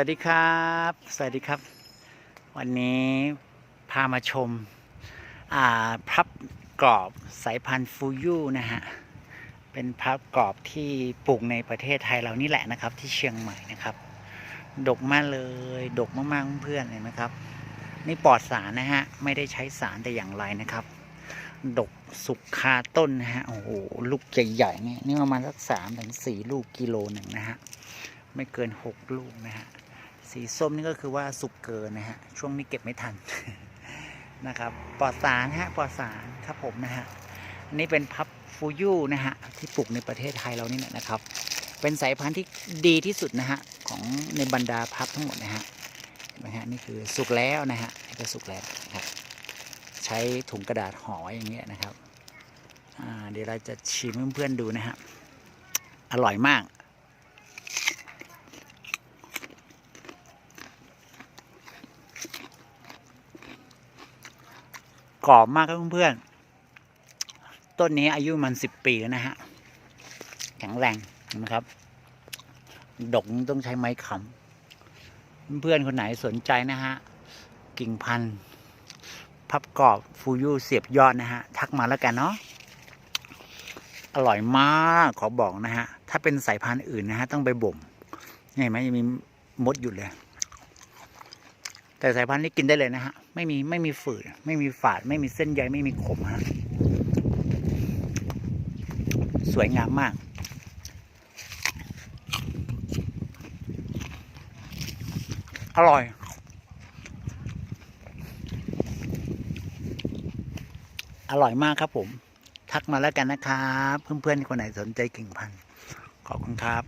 วัสดีครับ สวัสดีครับ วันนี้พามาชมพับกรอบสายพันธุ์ฟูยูนะฮะ เป็นพับกรอบที่ปลูกในประเทศไทยเรานี่แหละนะครับ ที่เชียงใหม่นะครับ ดกมากเลย ดกมากๆเพื่อนเห็นไหมครับ นี่ปลอดสารนะฮะ ไม่ได้ใช้สารแต่อย่างไรนะครับ ดกสุกคาต้นนะฮะ โอ้โห ลูกใหญ่ๆเนี่ยนี่ประมาณสักสามถึงสี่ลูกกิโลหนึ่งนะฮะไม่เกินหกลูกนะฮะ สีส้มนี่ก็คือว่าสุกเกินนะฮะ ช่วงนี้เก็บไม่ทันนะครับ ปลอดสารฮะ ปลอดสารครับผมนะฮะ อันนี้เป็นพับฟูยูนะฮะ ที่ปลูกในประเทศไทยเรานี่แหละนะครับ เป็นสายพันธุ์ที่ดีที่สุดนะฮะ ของในบรรดาพับทั้งหมดนะฮะนไหมฮะนี่คือสุกแล้วนะฮะนี่ก็สุกแล้วนะครับ ใช้ถุงกระดาษห่ออย่างเงี้ยนะครับ เดี๋ยวเราจะชิมให้เพื่อนๆดูนะฮะ อร่อยมาก กรอบมากครับเพื่อนๆ ต้นนี้อายุมันสิบปีแล้วนะฮะ แข็งแรงนะครับ ดกต้องใช้ไม้ค้ำเพื่อนๆคนไหนสนใจนะฮะ กิ่งพันธุ์พับกรอบฟูยูเสียบยอดนะฮะ ทักมาแล้วกันเนาะอร่อยมากขอบอกนะฮะ ถ้าเป็นสายพันธุ์อื่นนะฮะ ต้องไปบ่มเห็นไหมยังมีมดอยู่เลย แต่สายพันธุ์นี้กินได้เลยนะฮะ ไม่มีไม่มีฝืดไม่มีฝาด ไม่มีเส้นใยไม่มีขมฮะ สวยงามมาก อร่อย อร่อยมากครับผม ทักมาแล้วกันนะครับ เพื่อนๆคนไหนสนใจกิ่งพันธุ์ขอบคุณครับ